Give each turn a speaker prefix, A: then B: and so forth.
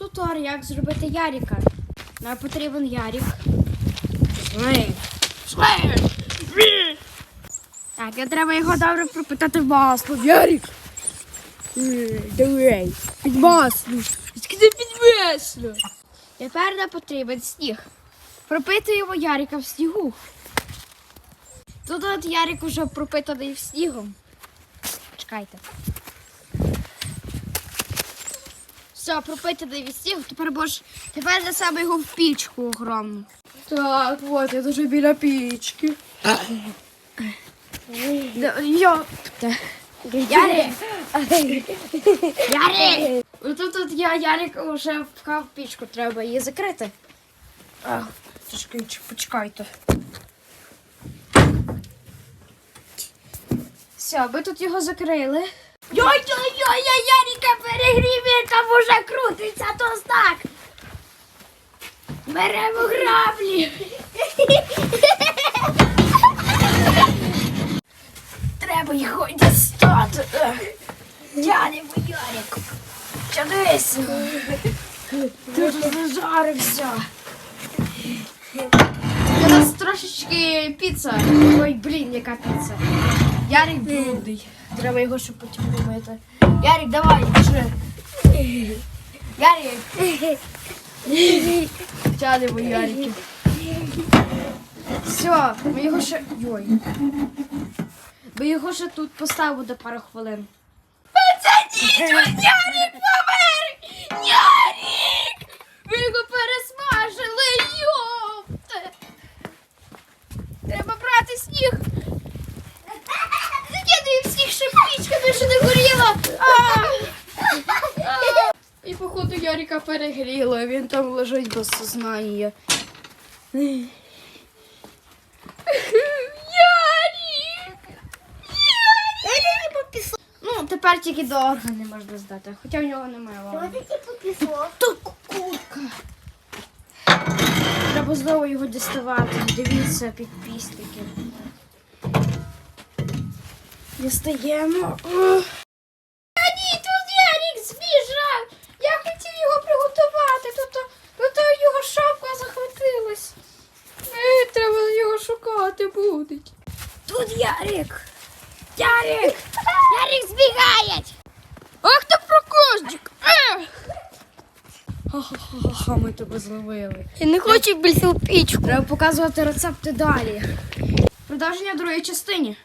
A: Тутор, як зробити Яріка. Нам потрібен Ярік. Так, і треба його добре пропитати маслом. Ярік! Е, Давай, під масло. Скажи під масло. Тепер нам потрібен сніг. Пропитуємо Яріка в снігу. Тут от Ярик уже пропитаний снігом. Чекайте. Все, пропитаний від снігу, тепер будеш. Тепер несемо його в пічку огромну. Так, от я дуже біля пічки. Йопте. Ярик! Ярик! Тут от я Ярик вже впхав пічку, треба її закрити. А, Чекайте, почекайте. Все, ви тут його закрили. Йой-йой-йой, я Яріка перегрів, він там уже крутиться, то так. Беремо граблі. Треба його дістати. Тянемо Ярик. Тянись. Ти тут зажарився. У нас трошечки піца. Ой, блін, яка піца. Ярик брудний. Треба його ще потім помити. Ярик, давай, вже. Ярик. Тянемо Ярики. Все, ми його ще. Йой. Ми його ще тут поставимо до пару хвилин. Пацані, Ярик помер! Ярик! Ви його пересмажили, йопте! Треба брати сніг. Закидуємо сніг, щоб пічка більше не горіла. А! А! І походу Ярика перегріло, він там лежить без сознання. Ну, тепер тільки до органи можна здати, хоча в нього немає органів. Тут курка. Треба знову його діставати. Дивіться, підписники. Дістаємо. Ох. Та ні, тут Ярік збіжав. Я хотів його приготувати. Тут, тут його шапка захватилась. Е, треба його буде. Тут Ярик. Ярик! Ярик збігає! Ах ти прокожник! Ха-ха-ха, ми тебе зловили.
B: Я не хочу більше в пічку.
A: Треба показувати рецепти далі. Продовження другої частині.